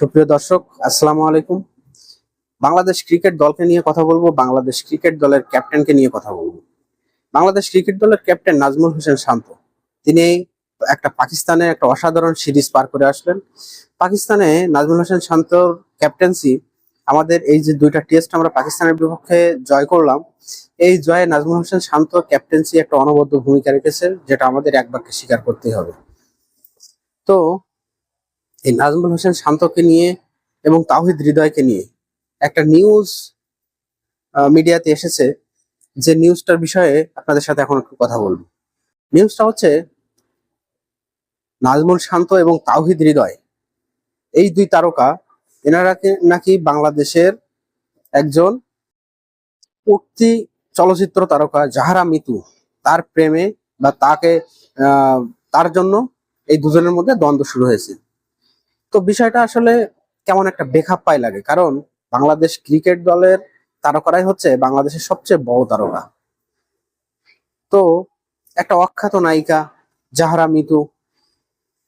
সুপ্রিয় দর্শক, আসসালামু আলাইকুম। বাংলাদেশ ক্রিকেট দলকে নিয়ে কথা বলব, বাংলাদেশ ক্রিকেট দলের ক্যাপ্টেনকে নিয়ে কথা বলব। বাংলাদেশ ক্রিকেট দলের ক্যাপ্টেন নাজমুল হোসেন শান্ত, তিনি একটা পাকিস্তানে একটা অসাধারণ সিরিজ পার করে আসলেন। পাকিস্তানে নাজমুল হোসেন শান্তর ক্যাপ্টেন্সি, আমাদের এই যে দুইটা টেস্ট আমরা পাকিস্তানের বিপক্ষে জয় করলাম, এই জয়ে নাজমুল হোসেন শান্ত ক্যাপ্টেন্সি একটা অনবদ্য ভূমিকা রেখেছে, যেটা আমাদের এক বাক্যে স্বীকার করতেই হবে। তো এই নাজমুল হোসেন শান্তকে নিয়ে এবং তাহিদ হৃদয়কে নিয়ে একটা নিউজ মিডিয়াতে এসেছে যে নিউজটার বিষয়ে আপনাদের সাথে এখন একটু কথা বলব। নিউজটা হচ্ছে নাজমুল শান্ত এবং তাওহিদ হৃদয়। এই দুই তারকা, এনারা নাকি বাংলাদেশের একজন উঠতি চলচ্চিত্র তারকা জাহারা মিতু, তার প্রেমে বা তাকে তার জন্য এই দুজনের মধ্যে দ্বন্দ্ব শুরু হয়েছে। তো বিষয়টা আসলে কেমন একটা বেখাপ পাই লাগে? কারণ বাংলাদেশ ক্রিকেট দলের তারকারাই হচ্ছে বাংলাদেশের সবচেয়ে বড় তারকা। তো একটা অখ্যাত নায়িকা জাহারা মিতু,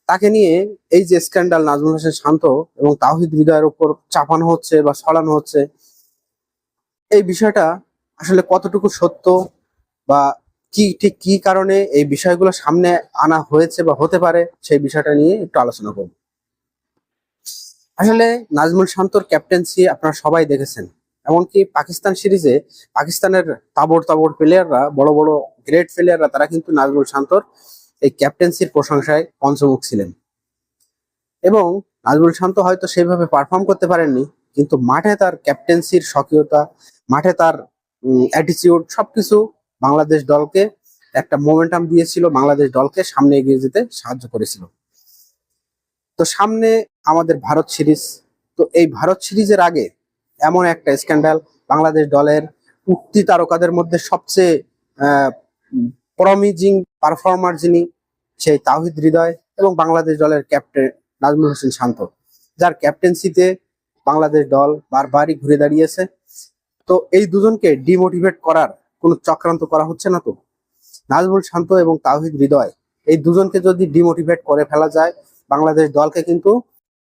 তাকে নিয়ে এই যে স্ক্যান্ডাল নাজমুল হোসেন শান্ত এবং তাহিদ হৃদয়ের উপর চাপানো হচ্ছে বা সরানো হচ্ছে, এই বিষয়টা আসলে কতটুকু সত্য বা কি, ঠিক কি কারণে এই বিষয়গুলো সামনে আনা হয়েছে বা হতে পারে সেই বিষয়টা নিয়ে একটু আলোচনা করব। আসলে নাজমুল শান্তর ক্যাপ্টেন্সি আপনারা সবাই দেখেছেন। এমনকি পাকিস্তান সিরিজে পাকিস্তানের তাবড় তাবড় প্লেয়াররা বড় বড় গ্রেট প্লেয়াররা তারা কিন্তু নাজমুল শান্তর এই ক্যাপ্টেন্সির প্রশংসায় পঞ্চমুখ ছিলেন। এবং নাজমুল শান্ত হয়তো সেইভাবে পারফর্ম করতে পারেননি, কিন্তু মাঠে তার ক্যাপ্টেন্সির স্বকীয়তা, মাঠে তার অ্যাটিচিউড সবকিছু বাংলাদেশ দলকে একটা মোমেন্টাম দিয়েছিল, বাংলাদেশ দলকে সামনে এগিয়ে যেতে সাহায্য করেছিল। তো সামনে আমাদের ভারত সিরিজ। তো এই ভারত সিরিজের আগে এমন একটা স্ক্যান্ডাল বাংলাদেশ দলের উক্তি তারকাদের মধ্যে সবচেয়ে প্রমিজিং পারফর্মার যিনি, সেই তাহিদ হৃদয় এবং বাংলাদেশ দলের ক্যাপ্টেন নাজমুল হোসেন শান্ত, যার ক্যাপ্টেন্সিতে বাংলাদেশ দল বারবারই ঘুরে দাঁড়িয়েছে। তো এই দুজনকে ডিমোটিভেট করার কোনো চক্রান্ত করা হচ্ছে না তো? নাজমুল শান্ত এবং তাহিদ হৃদয়, এই দুজনকে যদি ডিমোটিভেট করে ফেলা যায় বাংলাদেশ দলকে কিন্তু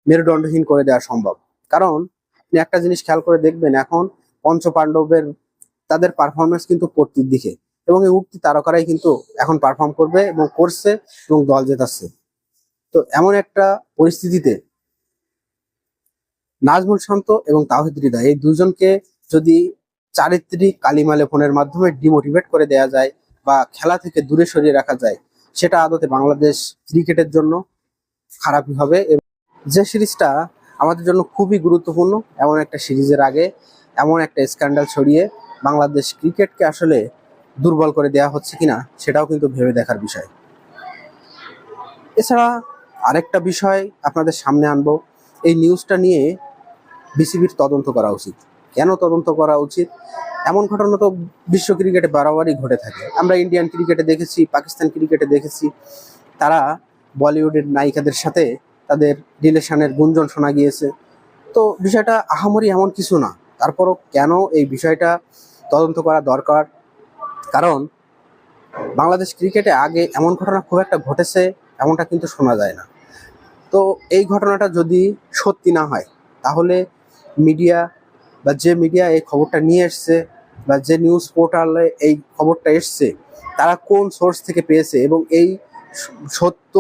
মেরুদণ্ডহীন করে দেওয়া সম্ভব। কারণ, আপনি একটা জিনিস খেয়াল করে দেখবেন, এখন পঞ্চ পাণ্ডবের তাদের পারফরমেন্স কিন্তু পড়তির দিকে এবং এই উক্তি তারকারাই কিন্তু এখন পারফর্ম করবে এবং করছে এবং দল জেতাচ্ছে। তো এমন একটা পরিস্থিতিতে নাজমুল শান্ত এবং তাহিদ হৃদয় এই দুজনকে যদি চারিত্রিক কালিমা লেখনের মাধ্যমে ডিমোটিভেট করে দেয়া যায় বা খেলা থেকে দূরে সরিয়ে রাখা যায়, সেটা আদতে বাংলাদেশ ক্রিকেটের জন্য খারাপই হবে যে সিরিজটা আমাদের জন্য খুবই গুরুত্বপূর্ণ, এমন একটা সিরিজের আগে, এমন একটা স্ক্যান্ডাল ছড়িয়ে বাংলাদেশ ক্রিকেটকে আসলে দুর্বল করে দেয়া হচ্ছে কিনা, সেটাও কিন্তু ভেবে দেখার বিষয়। এছাড়া আরেকটা বিষয় আপনাদের সামনে আনব, এই নিউজটা নিয়ে বিসিবির তদন্ত করা উচিত। কেন তদন্ত করা উচিত? এমন ঘটনা তো বিশ্ব ক্রিকেটে বারবারই ঘটে থাকে। আমরা ইন্ডিয়ান ক্রিকেটে দেখেছি, পাকিস্তান ক্রিকেটে দেখেছি, তারা বলিউডের নায়িকাদের সাথে তাদের রিলেশনের গুঞ্জন শোনা গিয়েছে। তো বিষয়টা আহামরি এমন কিছু না। তারপরও কেন এই বিষয়টা তদন্ত করা দরকার? কারণ বাংলাদেশ ক্রিকেটে আগে এমন ঘটনা খুব একটা ঘটেছে, এমনটা কিন্তু শোনা যায় না। তো এই ঘটনাটা যদি সত্যি না হয়, তাহলে মিডিয়া বা যে মিডিয়া এই খবরটা নিয়ে এসছে বা যে নিউজ পোর্টালে এই খবরটা এসছে, তারা কোন সোর্স থেকে পেয়েছে এবং এই সত্য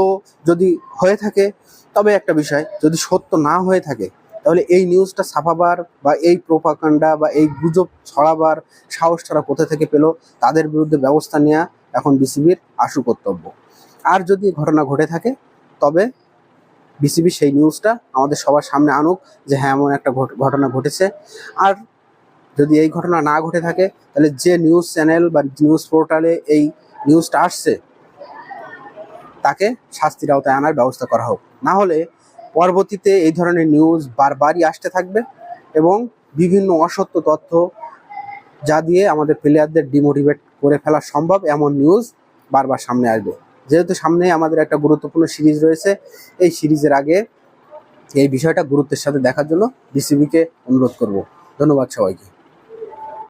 যদি হয়ে থাকে, তবে একটা বিষয়, যদি সত্য না হয়ে থাকে, তাহলে এই নিউজটা ছাপাবার বা এই প্রোপাকাণ্ডা বা এই গুজব ছড়াবার সাহস তারা কোথা থেকে পেল, তাদের বিরুদ্ধে ব্যবস্থা নেওয়া এখন বিসিবির আশু কর্তব্য। আর যদি ঘটনা ঘটে থাকে, তবে বিসিবি সেই নিউজটা আমাদের সবার সামনে আনুক যে হ্যাঁ এমন একটা ঘটনা ঘটেছে। আর যদি এই ঘটনা না ঘটে থাকে, তাহলে যে নিউজ চ্যানেল বা নিউজ পোর্টালে এই নিউজটা আসছে তাকে শাস্তির আওতায় আনার ব্যবস্থা করা হোক। না হলে পরবর্তীতে এই ধরনের নিউজ বারবারই আসতে থাকবে এবং বিভিন্ন অসত্য তথ্য যা দিয়ে আমাদের প্লেয়ারদের ডিমোটিভেট করে ফেলা সম্ভব এমন নিউজ বারবার সামনে আসবে। যেহেতু সামনে আমাদের একটা গুরুত্বপূর্ণ সিরিজ রয়েছে, এই সিরিজের আগে এই বিষয়টা গুরুত্বের সাথে দেখার জন্য বিসিবিকে অনুরোধ করব। ধন্যবাদ সবাইকে।